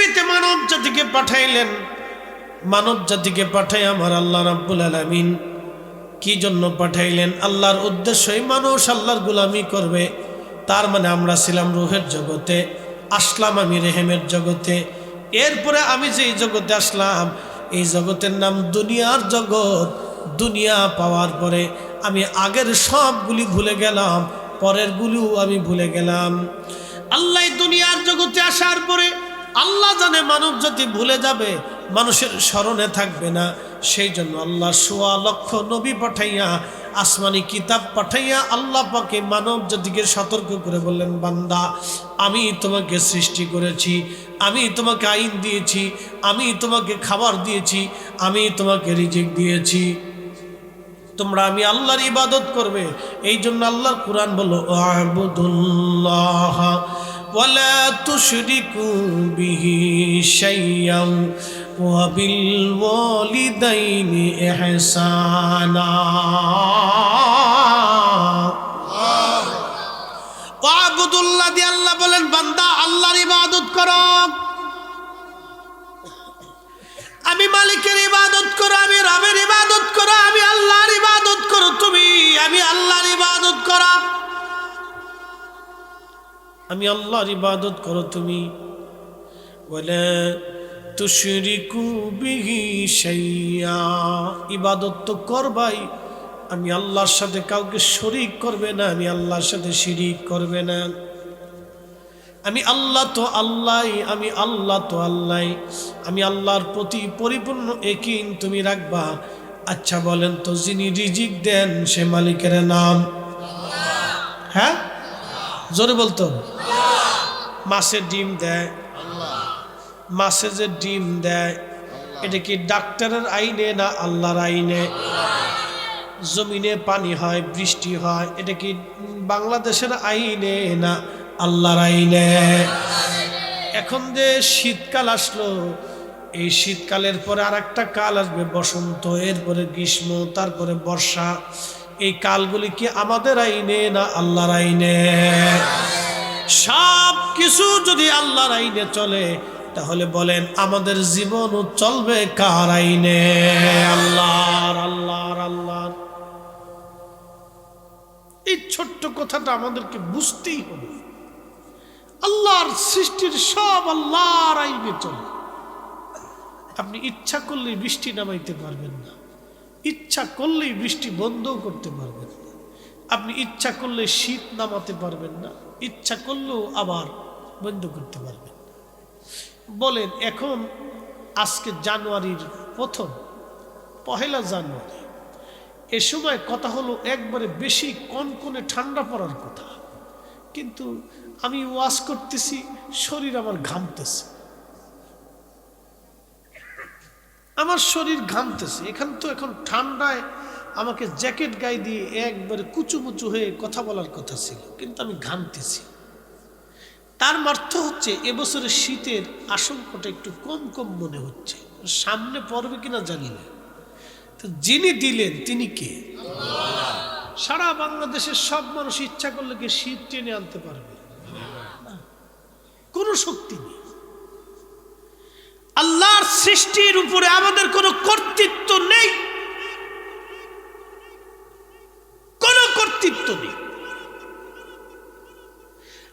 পৃথিবীতে মানব জাতিকে পাঠাইলেন। মানব জাতিকে পাঠাই আমার আল্লাহ রাব্বুল আলামিন। কি জন্য পাঠাইলেন? আল্লাহর উদ্দেশ্যই মানুষ আল্লাহর গুলামি করবে। তার মানে আমরা ছিলাম রুহের জগতে, আসলাম আমি রেহেমের জগতে। এরপরে আমি যেই জগতে আসলাম, এই জগতের নাম দুনিয়ার জগৎ। দুনিয়া পাওয়ার পরে আমি আগের সবগুলি ভুলে গেলাম পরের গুলিও আমি ভুলে গেলাম। আল্লাহ দুনিয়ার জগতে আসার পরে আল্লাহ জানে মানব জাতি ভুলে যাবে, মানুষের স্মরণে থাকবে না। সেই জন্য আল্লাহ সোয়া লক্ষ নবী পাঠাইয়া, আসমানি কিতাব পাঠাইয়া আল্লাহ পাকে মানব জাতিকে সতর্ক করে বললেন, বান্দা, আমি তোমাকে সৃষ্টি করেছি, আমি তোমাকে আইন দিয়েছি, আমি তোমাকে খাবার দিয়েছি, আমি তোমাকে রিজিক দিয়েছি। তোমরা আমি আল্লাহর ইবাদত করবে। এই জন্য আল্লাহর কোরআন বলো আবুদুল্লাহ। বিহি শাইয়ান ওয়া বিল ওয়ালিদাইনি ইহসানা আবুদুল্লাহ দিয়ে আল্লাহ বলেন, বান্দা, আল্লাহর ইবাদত করো। আমি মালিকের ইবাদত করো, আমি রবের ইবাদত করো, আমি আল্লাহর ইবাদত করো। আমি আল্লাহর ইবাদত করো তুমি। বলে ইবাদত তো করবাই। আমি আল্লাহর সাথে কাউকে শরিক করবে না, আমি আল্লাহর সাথে শিরিক করবে না। আমি আল্লাহ তো আল্লাহ আমি আল্লাহ তো আল্লাহ আমি আল্লাহর প্রতি পরিপূর্ণ একিন তুমি রাখবা। আচ্ছা বলেন তো, যিনি রিজিক দেন সে মালিকের নাম। হ্যাঁ? জোরে বলতো। মাছের ডিম দেয়। মাছে যে ডিম দেয়, এটা কি ডাক্তারের আইনে না আল্লাহর আইনে? জমিনে পানি হয়, বৃষ্টি হয়, এটা কি বাংলাদেশের আইনে না আল্লাহর আইনে? এখন যে শীতকাল আসলো, এই শীতকালের পরে আর একটা কাল আসবে, বসন্ত, এরপরে গ্রীষ্ম, তারপরে বর্ষা। এই কালগুলি কি আমাদের আইনে না আল্লাহর আইনে? সব কিছু যদি আল্লাহর আইনে চলে, তাহলে বলেন আমাদের জীবনও চলবে কার আইনে? আল্লাহর আল্লাহর আল্লাহর। এই ছোট্ট কথাটা আমাদেরকে বুঝতেই হবে। আল্লাহর সৃষ্টির সব আল্লাহর আইনে চলে। আপনি ইচ্ছা করলে বৃষ্টি নামাইতে পারবেন না। ইচ্ছা করলেই বৃষ্টি বন্ধও করতে পারবেন না। আপনি ইচ্ছা করলে শীত নামাতে পারবেন না। ইচ্ছা করলেও আবার বন্ধ করতে পারবেন না। বলেন, এখন আজকে জানুয়ারির প্রথম, পহেলা জানুয়ারি। এ সময় কথা হলো একবারে বেশি কনকনে ঠান্ডা পড়ার কথা। কিন্তু আমি ওয়াশ করতেছি, শরীর আমার ঘামতেছে। আমার শরীর ঘামতেছে, এখান তো এখন ঠান্ডায় আমাকে জ্যাকেট গায়ে দিয়ে একবারে কুচুমুচু হয়ে কথা বলার কথা ছিল, কিন্তু আমি ঘামতেছি। তার অর্থ হচ্ছে, এবছরের শীতের আশঙ্কাটা একটু কম কম মনে হচ্ছে, সামনে পড়বে কিনা জানি না। তো যিনি দিলেন, তিনি কে? সারা বাংলাদেশের সব মানুষ ইচ্ছা করলে কি শীত টেনে আনতে পারবে? কোনো শক্তি নেই। আল্লাহর সৃষ্টির উপরে আমাদের কোনো কর্তৃত্ব নেই। কোনো কর্তৃত্ব নেই।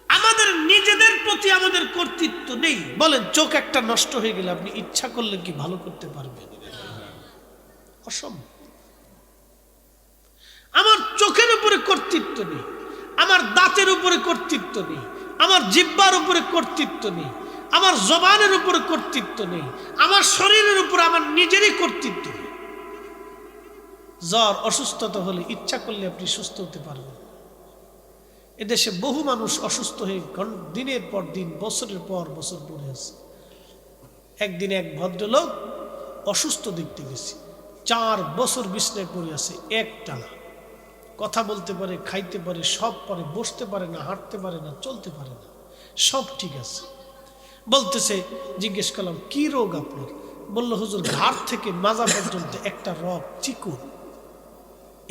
আমাদের নিজেদের প্রতি আমাদের কর্তৃত্ব নেই। বলেন, চোখ একটা নষ্ট হয়ে গেলে আপনি ইচ্ছা করলে কি ভালো করতে পারবেন? অসম্ভব। আমার চোখের উপরে কর্তৃত্ব নেই। আমার দাঁতের উপরে কর্তৃত্ব নেই। আমার জিব্বার উপরে কর্তৃত্ব নেই। আমার জবানের উপর কর্তৃত্ব নেই, আমার শরীরের উপর আমার নিজেরই কর্তৃত্ব নেই। জ্বর, অসুস্থতা হলে ইচ্ছা করলে আপনি সুস্থ হতে পারবেন। এদেশে বহু মানুষ অসুস্থ হয়ে দিনের পর দিন, বছরের পর বছর পড়ে আছে। একদিন এক ভদ্রলোক অসুস্থ দেখতে গেছি। চার বছর বিছনায় পড়ে আছে একটানা কথা বলতে পারে, খাইতে পারে, সব পারে, বসতে পারে না, হাঁটতে পারে না, চলতে পারে না, সব ঠিক আছে। বলতেছে, জিজ্ঞেস করলাম, কি রোগ আপনার? বলল, হুজুর ঘাড় থেকে মাজা পর্যন্ত একটা রগ চিকুন।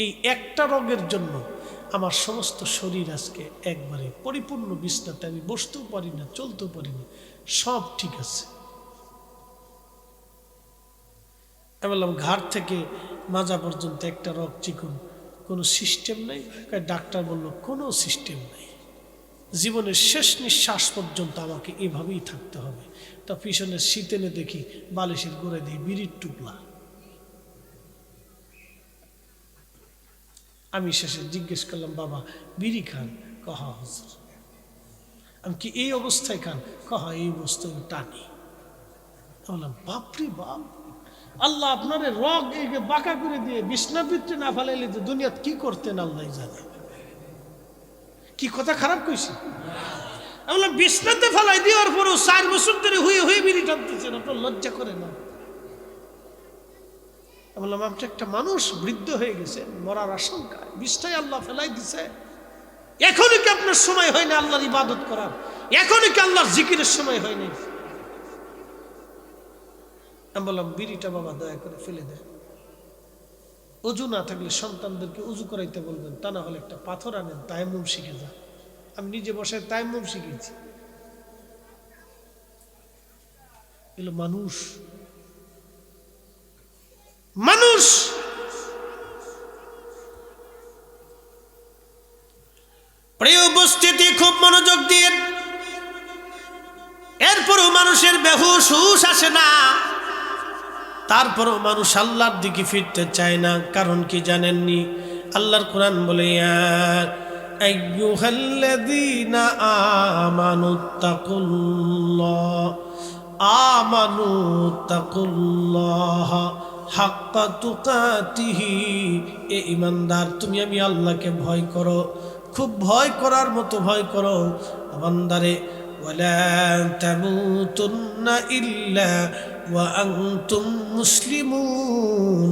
এই একটা রগের জন্য আমার সমস্ত শরীর আজকে একবারে পরিপূর্ণ বিস্তারতে আমি বসতেও পারি না, চলতেও পারি না, সব ঠিক আছে। আমি বললাম, ঘাট থেকে মাজা পর্যন্ত একটা রগ চিকুন, কোনো সিস্টেম নাই? ডাক্তার বলল, কোনো সিস্টেম নেই। জীবনের শেষ নিঃশ্বাস পর্যন্ত আমাকে এভাবেই থাকতে হবে। তা পিছনের শীতেনে দেখি বালিশের গোড়ে দিই বিড়ির টুকলা। আমি শেষে জিজ্ঞেস করলাম, বাবা, বিড়ি খান? কহা, হজর। আমি কি এই অবস্থায় খান? কহা, এই অবস্থায় টানি। বললাম, বাপরে বাপ! আল্লাহ আপনার রগ বাঁকা করে দিয়ে বিষ্ণাবৃত্তি না ফেলাইলে যে দুনিয়াত কি করতেন আল্লাহ জানে। কি কথা খারাপ কইছি? আমি বললাম, বিষ্ণাতে ফেলাই দেওয়ার পরও চার বছর ধরে হয়ে হয়ে বিড়ি টানতেছেন, আপনার লজ্জা করে না। বললাম, আপনি একটা মানুষ, বৃদ্ধ হয়ে গেছে, মরার আশঙ্কায়। বিষ্ণায় আল্লাহ ফেলাই দিছে। এখনই কি আপনার সময় হয়নি আল্লাহর ইবাদত করার? এখনই কি আল্লাহর জিকিরের সময় হয়নি? আমি বললাম, বিড়িটা বাবা দয়া করে ফেলে দেয় অজু না থাকলে সন্তানদেরকে উজু করাইতে বলবেন, তা না হলে একটা পাথর আনেন তাইমুম শিখে যান আমি নিজে বসে তাইমুম শিখেছি। এগুলো মানুষ। মানুষ! প্রিয় উপস্থিতি, খুব মনোযোগ দিয়ে। এরপরও মানুষের বেহুশ হুশ আসে না। তারপরও মানুষ আল্লাহর দিকে ফিরতে চায় না, কারণ কি জানেননি? আল্লাহর কোরআন বলে আমানু এ ইমানদার, তুমি আমি আল্লাহকে ভয় করো, খুব ভয় করার মতো ভয় করো। বান্দারে ওয়ালা তামুতুন্না ইল্লা ওয়াআনতুম মুসলিমুন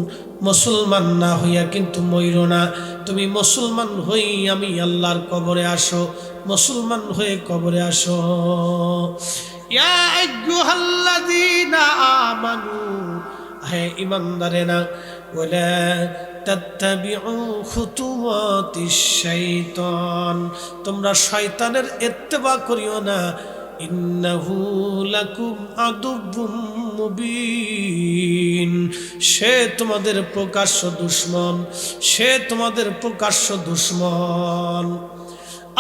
মুসলমান না হইয়া কিন্তু মইর না। তুমি মুসলমান হই আমি আল্লাহর কবরে আসো, মুসলমান হয়ে কবরে আসো। ইয়া আইয়ুহাল্লাযীনা আমানু, হে ইমানদারেরা ওয়ালা তাত্তাবিউ খুতুওয়াতিশ শাইতান তোমরা শয়তানের ইত্তেবা করিও না। সে তোমাদের প্রকাশ্য দুশ্মন, সে তোমাদের প্রকাশ্য দুশ্মন।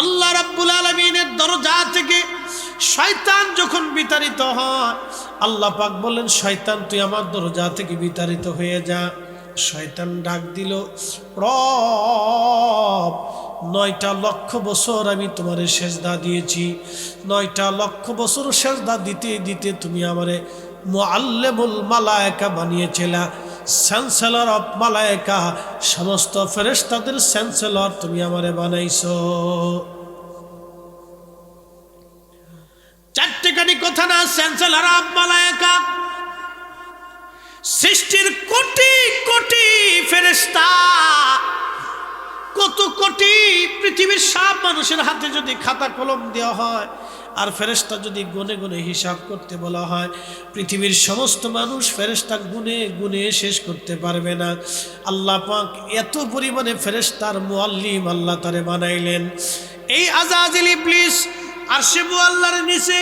আল্লাহ রাব্বুল আলমিনের দরজা থেকে শয়তান যখন বিতাড়িত হয়, আল্লাহ পাক বললেন, শয়তান, তুই আমার দরজা থেকে বিতাড়িত হয়ে যা। শয়তান ডাক দিল রব নয়টা লক্ষ বছর আমি তোমার সেজদা দিয়েছি। নয়টা লক্ষ বছর সেজদা দিতে দিতে তুমি আমারে মোয়াল্লেমুল মালায়কা বানিয়েছিলা। চ্যান্সেলর অফ মালায়কা, সমস্ত ফেরেস্তাদের চ্যান্সেলর তুমি আমারে বানাইছো। চারটেখানি কথা না, চ্যান্সেলর অফ মালায়কা সৃষ্টির কোটি কোটি ফেরেস্তা কত কোটি পৃথিবীর সব মানুষের হাতে যদি খাতা কলম দেওয়া হয়, আর ফেরেস্তা যদি গুনে গুনে হিসাব করতে বলা হয়, পৃথিবীর সমস্ত মানুষ ফেরেস্তা গুনে গুনে শেষ করতে পারবে না। আল্লাহ পাক এত পরিমাণে ফেরেস্তার মুআল্লিম আল্লাহ তারে বানাইলেন। এই আজাজিল ইবলিস আর সে আল্লাহর নিচে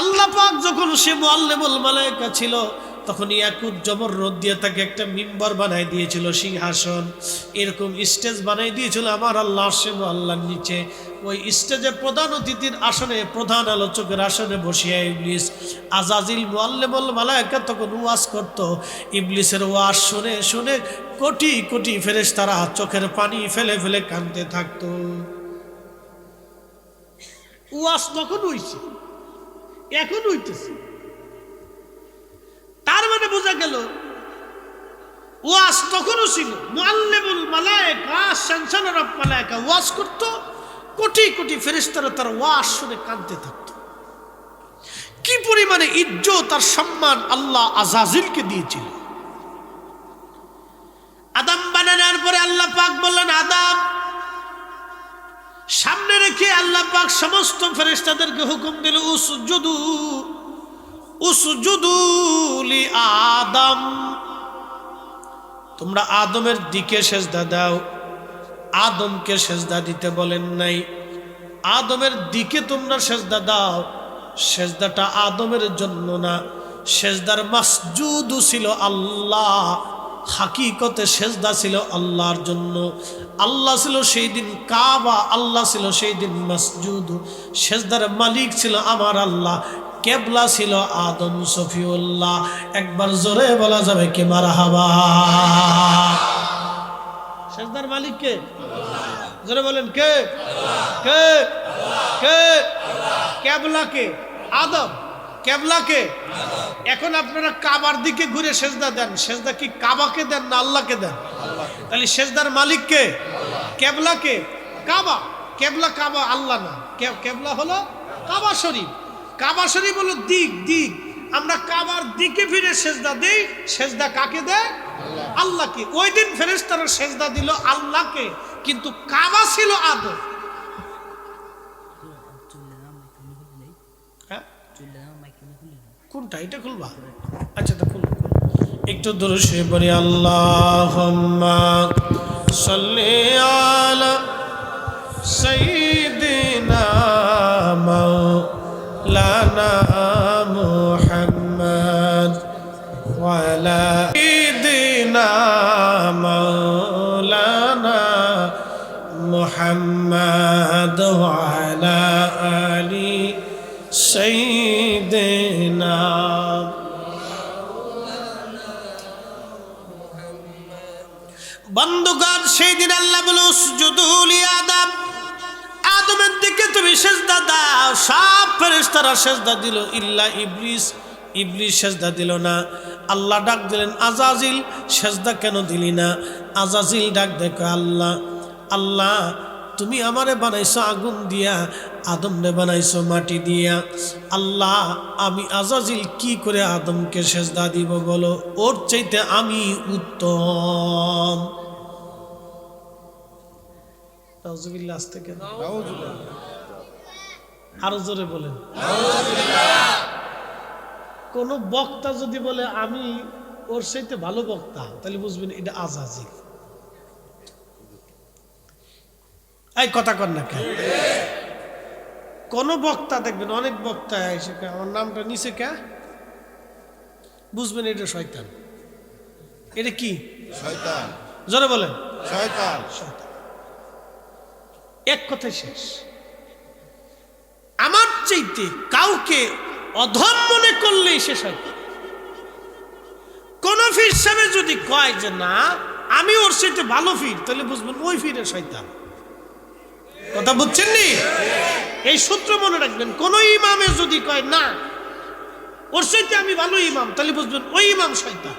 আল্লাহ পাক যখন সে মুআল্লিমুল মালায়েকা ছিল তখন ইয়াকুব জবর রোদ দিয়ে তাকে একটা মিম্বর বানাই দিয়েছিল, সিংহাসন। এরকম স্টেজ বানাই দিয়েছিল, আমার আল্লাহ সে আল্লাহর নিচে। ওই স্টেজে প্রধান অতিথির আসনে, প্রধান আলোচকের আসনে বসিয়া ইবলিস, আজাজিল মোয়াল্লেমল মালায়কা তখন ওয়াজ করত। ইবলিসের ওয়াজ শুনে শুনে কোটি কোটি ফেরেস তারা চোখের পানি ফেলে ফেলে কানতে থাকতো। ওয়াজ তখন হইছে, এখন হইতেছে। তার মানে বোঝা গেল, ওয়াজ তখনও ছিল, মুআল্লিমুল মালায়েকা সেনসনের অফ মালায়েকা ওয়াজ করত, কোটি কোটি ফেরেশতারা তার ওয়াজ শুনে কাঁদতে থাকত। কি পরিমাণে ইজ্জত আর সম্মান আল্লাহ আজাজিলকে দিয়েছিল। আদাম বানানোর পরে আল্লাহ পাক বললেন, আদাম, সামনে রেখে আল্লাহ পাক সমস্ত ফেরেশতাদেরকে হুকুম দিল, উসজুদু। উসজুদুলি আদম। তোমরা আদমের দিকে সেজদা দাও। আদমকে সেজদা দিতে বলেন নাই। আদমের দিকে তোমরা সেজদা দাও। সেজদাটা আদমের জন্য না। সেজদার মাসজুদু ছিল আল্লাহ। হাকিকতে সেজদা ছিল আল্লাহর জন্য। আল্লাহ ছিল সেই দিন কাবা, আল্লাহ ছিল সেই দিন মসজুদ। সেজদার মালিক ছিল আমার আল্লাহ। কেবলা ছিল আদম সফিউল্লাহ। একবার জোরে বলা যাবে কে মারা হাবা সেজদার মালিক কে? জোরে বলেন কে? কে? কে? কেবলা কে? আদম। কেবলা কে? এখন আপনারা কাবার দিকে ঘুরে সেজদা দেন। সেজদা কি কাবাকে দেন না আল্লাহকে দেন? তাহলে সেজদার মালিক কে? কেবলা কে? কাবা। কেবলা কাবা আল্লাহ না। কেবলা হলো কাবা শরীফ। কাবা শরীফ হলো দিক দিক। আমরা কাবার দিকে ফিরে সেজদা দেই। সেজদা কাকে দেয়? আল্লাহকে। ওই দিন ফেরেশতারা সেজদা দিল আল্লাহকে। কিন্তু কাবা ছিল আদম হ্যাঁ? কোনটা? এটা খুলবা? আচ্ছা তা খুলবো একটু দূরে শুয়ে পড়ি আল্লাহ সাল্লি আলা সাইয়্যিদিনা মাওলানা মুহাম্মদ ওয়ালা সাইয়্যিদিনা মাওলানা মুহাম্মদ ওয়ালা আলি সাইয়্যিদিনা বন্ধুগণ সেই দিন আল্লাহ বলো সুজুদুলি আদম আদমের দিকে তুমি সেজদা দাও। সব ফেরেশতারা সেজদা দিল। ইল্লা ইবলিস ইবলিস সেজদা দিল না। আল্লাহ ডাক দিলেন, আজাজিল, সেজদা কেন দিলি না? আজাজিল ডাক দেখো আল্লাহ আল্লাহ, তুমি আমারে বানাইছো আগুন দিয়া, আদমরে বানাইছো মাটি দিয়া। আল্লাহ, আমি আজাজিল কি করে আদমকে সেজদা দিব বলো? ওর চাইতে আমি উত্তম। আসতে কেন আরও জোরে বলেন। কোন বক্তা যদি বলে আমি ওর সাথে ভালো বক্তা তাহলে বুঝবেন এটা আজাজিল এই কথা কর না কেন? কোন বক্তা দেখবেন অনেক বক্তা এসে আমার নামটা নিচে কে? বুঝবেন এটা শয়তান। এটা কি? শয়তান। জোরে বলেন। শয়তান। শয়তান। এক কথাই শেষ। আমার চাইতে কাউকে অধম মনে করলেই শেষ শয়তান কোন ফির সাহেব যদি কয় যে না, আমি ওর সাথে ভালো ফির, তাহলে বুঝবেন ওই ফিরে শয়তান। কথা বুঝছেন নি? এই সূত্র মনে রাখবেন, কোন ইমামে যদি কয় না, ওর সাথে আমি ভালো ইমাম, তাহলে বুঝবেন ওই ইমাম শয়তান।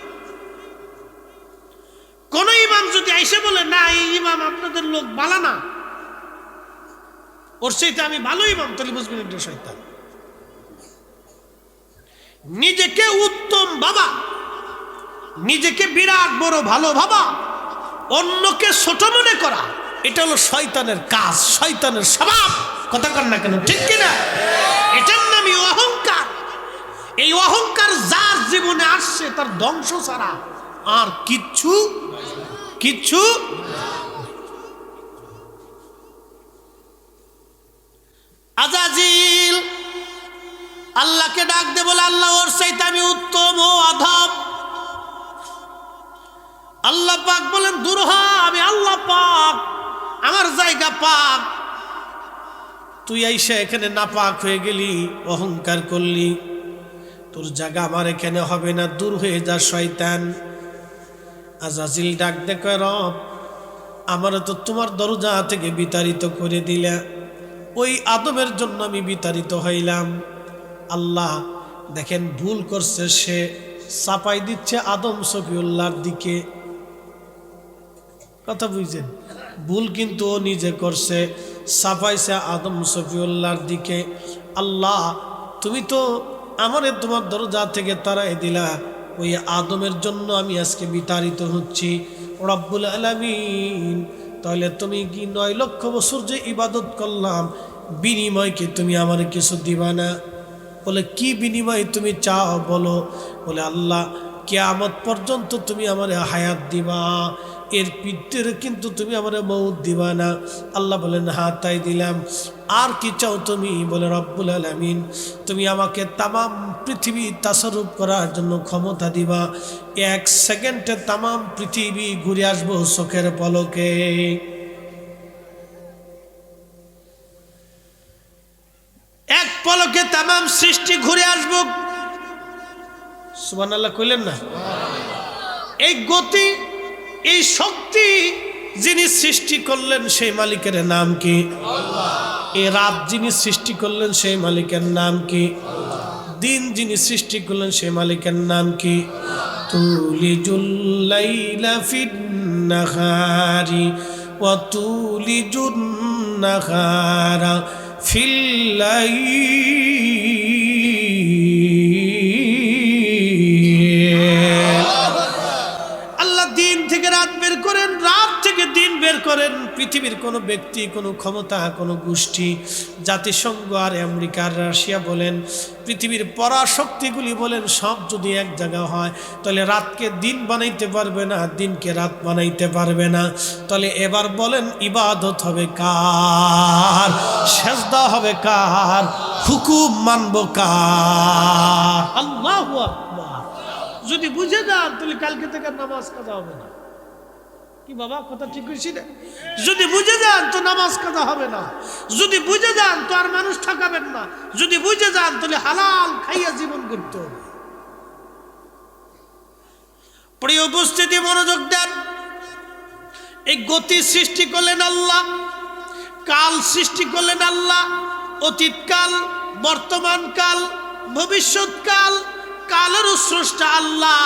কোন ইমাম যদি এসে বলে, না, এই ইমাম আপনাদের লোক বালা না ওর সাথে আমি ভালো ইমাম তাহলে বুঝবেন এটা শয়তান। নিজেকে উত্তম বাবা নিজেকে বিরাট বড় ভালো ভাবা, অন্যকে ছোট মনে করা, এটা হলো শয়তানের কাজ, শয়তানের স্বভাব। কথা কর না কেন, ঠিক কিনা এটার নামই অহংকার। এই অহংকার যার জীবনে আসছে, তার ধ্বংস ছাড়া আর কিচ্ছু কিচ্ছু আজাজিল। আল্লাহকে ডাক দে বলে, আল্লাহ, ওর চাইতে আমি উত্তম ও অধম আল্লাহ পাক বলেন, দূর আমি আল্লাহ পাক, আমার জায়গা পাক। তুই আইসা এখানে না পাক হয়ে গেলি, অহংকার করলি। তোর জায়গা আমার এখানে হবে না, দূর হয়ে যা, শয়তান। আজাজিল ডাক রব, আমার তো তোমার দরজা থেকে বিতাড়িত করে দিলা। ওই আদমের জন্য আমি বিতাড়িত হইলাম। আল্লাহ দেখেন ভুল করছে সে, চাপাই দিচ্ছে আদম সফিউল্লাহর দিকে। কথা বুঝছেন? ভুল কিন্তু ও নিজে করছে সাফাইছে আদম সফিউল্লাহর দিকে। আল্লাহ, তুমি তো আমারে তোমার দরজা থেকে তারাই দিলা, ওই আদমের জন্য আমি আজকে বিতাড়িত হচ্ছি। রব্বুল আলামিন, তাহলে তুমি কি নয় লক্ষ বছর যে ইবাদত করলাম বিনিময় কি তুমি আমার কিছু দিবা না। বলে, কি বিনিময় তুমি চাও? বলো। বলে, আল্লাহ, কেয়ামত পর্যন্ত তুমি আমার হায়াত দিবা। এর পিঠের কিন্তু তুমি আমার মৌত দিবা না। আল্লাহ বলেন হ্যাঁ তাই দিলাম। আর কি চাও তুমি? বলে, রব্বুল আলমিন, তুমি আমাকে তামাম পৃথিবী তাসারুপ করার জন্য ক্ষমতা দিবা। এক সেকেন্ডে তামাম পৃথিবী ঘুরে আসব চোখের পলকে। এক পলকে তামাম সৃষ্টি ঘুরে আসব। সুবান আল্লাহ কইলেন না? এই গতি, এই শক্তি যিনি সৃষ্টি করলেন সেই মালিকের নাম কি? এই রাত যিনি সৃষ্টি করলেন সেই মালিকের নাম কি? দিন যিনি সৃষ্টি করলেন সেই মালিকের নাম কি? তুলিজুল্লাইলা ফিন্নাহারি ওয়া ফিল্লাই আল্লাহ দিন থেকে রাত বের করেন রাত থেকে দিন বের করেন। পৃথিবীর কোনো ব্যক্তি, কোনো ক্ষমতা, কোনো গোষ্ঠী, জাতিসংঘ আর আমেরিকার রাশিয়া বলেন, পৃথিবীর পরাশক্তিগুলি বলেন, সব যদি এক জায়গা হয়, তাহলে রাতকে দিন বানাইতে পারবে না, দিনকে রাত বানাইতে পারবে না। তাহলে এবার বলেন, ইবাদত হবে কার? সেজদা হবে কার? হুকুম মানব কার? আল্লাহ যদি বুঝে যান, তাহলে কালকে থেকে নামাজ কাজা হবে না। কি বাবা, কথা ঠিক হয়েছি না? যদি বুঝে যান তো নামাজ কাজা হবে না। যদি বুঝে যান তো আর মানুষ ঠকাবেন না। যদি বুঝে যান তাহলে হালাল খাইয়া জীবন করতে প্রিয় উপস্থিতি, মনোযোগ দেন। এই গতি সৃষ্টি করলেন আল্লাহ, কাল সৃষ্টি করলেন আল্লাহ অতীতকাল বর্তমান কাল, ভবিষ্যৎ কাল কালের স্রষ্টা আল্লাহ,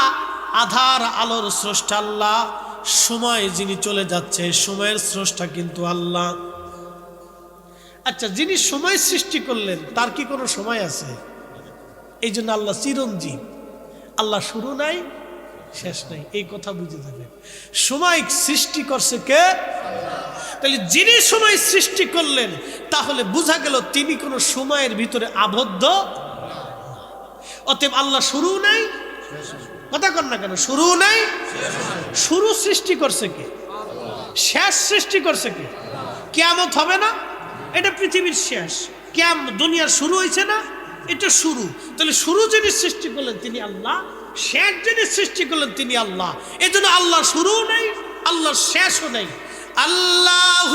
আধার আলোর স্রষ্টা আল্লাহ। সময় যিনি চলে যাচ্ছে, সময়ের স্রষ্টা কিন্তু আল্লাহ। আচ্ছা যিনি সময় সৃষ্টি করলেন, তার কি কোনো সময় আছে? এই জন্য আল্লাহ চিরঞ্জীব। আল্লাহ শুরু নাই, শেষ নাই। এই কথা বুঝে যাবেন। সময় সৃষ্টি করছে কে? তাহলে যিনি সময় সৃষ্টি করলেন, তাহলে বোঝা গেল তিনি কোনো সময়ের ভিতরে আবদ্ধ অতএব আল্লাহ শুরু নাই কথা কর না কেন? শুরু নেই? শুরু সৃষ্টি করছে কে? শেষ সৃষ্টি করছে কে? কেমত হবে না? এটা পৃথিবীর শেষ। কেম দুনিয়ার শুরু হয়েছে না? এটা শুরু। তাহলে শুরু যিনি সৃষ্টি করলেন, তিনি আল্লাহ। শেষ যিনি সৃষ্টি করলেন, তিনি আল্লাহ। এই জন্য আল্লাহ শুরু নেই আল্লাহ শেষও নেই। আল্লাহ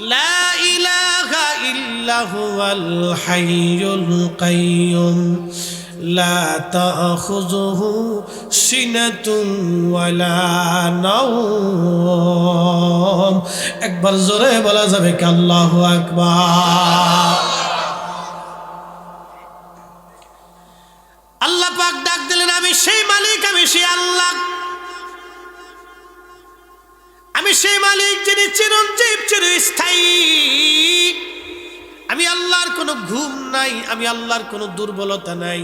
লা ইলাহা ইল্লাহু আল হাইয়ুল কাইয়ুম। لا تأخذه سنة ولا نوم একবার জোরে বলা যাবে কি আল্লাহু আকবার আল্লাহ পাক ডাক দিলেন আমি সেই মালিক আমি সেই আল্লাহ আমি সেই মালিক যিনি চিরঞ্জীব চিরস্থায়ী আমি আল্লাহর কোনো ঘুম নাই আমি আল্লাহর কোনো দুর্বলতা নাই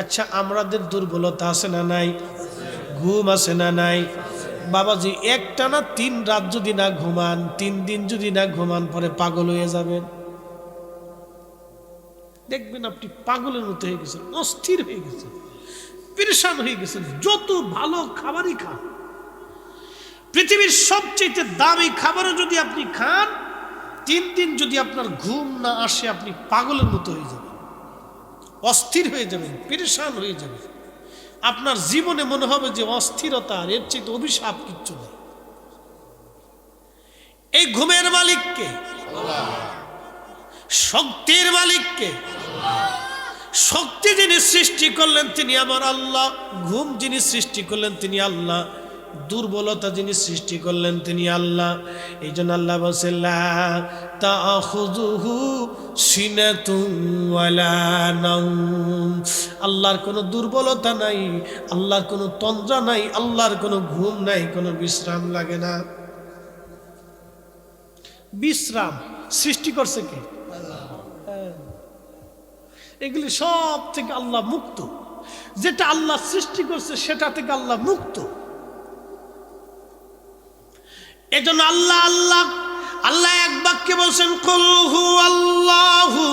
আচ্ছা আমাদের দুর্বলতা আছে না নাই? ঘুম আছে না নাই? বাবাজি, একটা না তিন রাত যদি না ঘুমান, তিন দিন যদি না ঘুমান, পরে পাগল হয়ে যাবেন। দেখবেন আপনি পাগলের মতো হয়ে গেছেন, অস্থির হয়ে গেছেন, পরেশান হয়ে গেছেন, যত ভালো খাবারই খান। পৃথিবীর সবচেয়ে দামি খাবারও যদি আপনি খান, তিন দিন যদি আপনার ঘুম না আসে, আপনি পাগলের মতো হয়ে যাবেন। অস্থির হয়ে যাবেন পরেশান হয়ে যাবেন আপনার জীবনে মনে হবে যে অস্থিরতা এর চেয়ে অভিশাপ কিচ্ছু নেই। এই ঘুমের মালিককে, শক্তির মালিককে, শক্তি যিনি সৃষ্টি করলেন তিনি আমার আল্লাহ, ঘুম যিনি সৃষ্টি করলেন তিনি আল্লাহ, দুর্বলতা যিনি সৃষ্টি করলেন তিনি আল্লাহ। এই জন্য আল্লাহ বলছিল্লাহ তা আল্লাহর কোনো দুর্বলতা নাই, আল্লাহর কোনো তন্দ্রা নাই, আল্লাহর কোনো ঘুম নাই, কোনো বিশ্রাম লাগে না। বিশ্রাম সৃষ্টি করছে কে। এগুলি সব থেকে আল্লাহ মুক্ত। যেটা আল্লাহ সৃষ্টি করছে, সেটা থেকে আল্লাহ মুক্ত। এজন্য আল্লাহ আল্লাহ বাক্যে বলছেন কুলহু আল্লাহু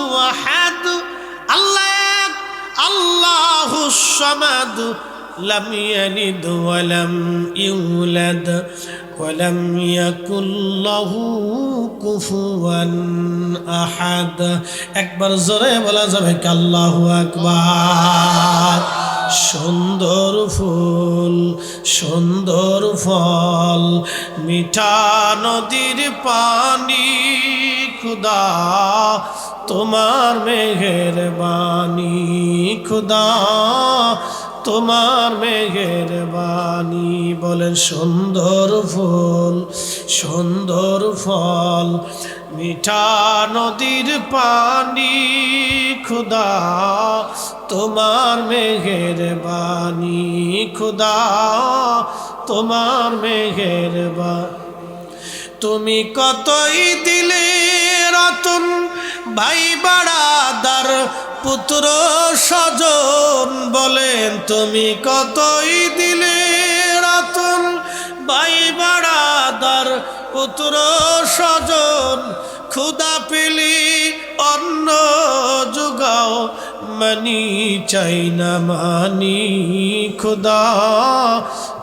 আল্লাহ আল্লাহু لم يلد ولم يولد ولم يكن له كفوا أحد একবার জোরে বলা যাবে কি আল্লাহু আকবার সুন্দর ফুল সুন্দর ফল মিঠা নদীর পানি খুদা তোমার মেঘের বাণী খুদা তোমার মেঘের বাণী বলেন সুন্দর ফুল, সুন্দর ফল, মিঠা নদীর পানি, খুদা, তোমার মেঘের বাণী খুদা, তোমার মেঘের বা তুমি কতই দিলে ভাই বাড়াদার পুত্র স্বজন বলেন, তুমি কতই দিলে রতন? ভাই বাড়াদার পুত্র স্বজন ক্ষুদা পেলি অন্ন যোগাও, মানি চাই না, মানি খুদা,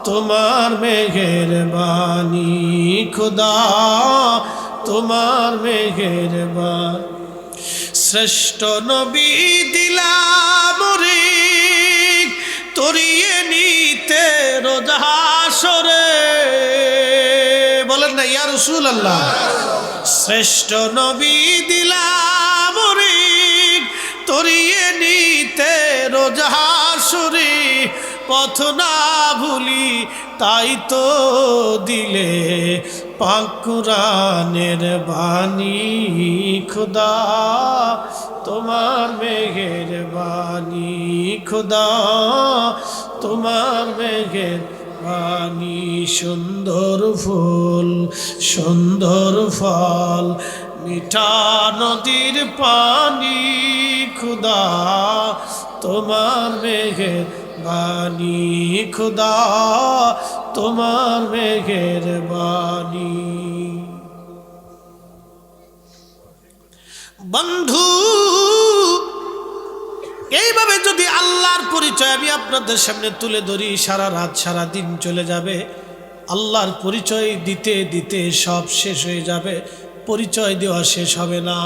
তোমার মেঘের বাণী খুদা, তোমার মেঘের বাণী শ্রেষ্ঠ নবী দিলাম রে, তরিয়ে নিতে রোজাসরে বলেন না, ইয়া রসুল আল্লাহ শ্রেষ্ঠ নবী দিলাম রে, তরিয়ে নিতে রোজাসরে পথ না ভুলি তাই তো দিলে পাকুরানের বাণী, খুদা, তোমার মেঘের বাণী, খুদা, তোমার মেঘের বাণী, সুন্দর ফুল, সুন্দর ফল, মিঠা নদীর পানি, খুদা, তোমার মেঘের বাণী, খুদা তোমার মেঘের বাণী। বন্ধু, এইভাবে যদি আল্লাহর পরিচয় আমি আপনাদের সামনে তুলে ধরি, সারা রাত, সারা দিন চলে যাবে। আল্লাহর পরিচয় দিতে দিতে সব শেষ হয়ে যাবে। পরিচয় দেওয়া শেষ হবে না।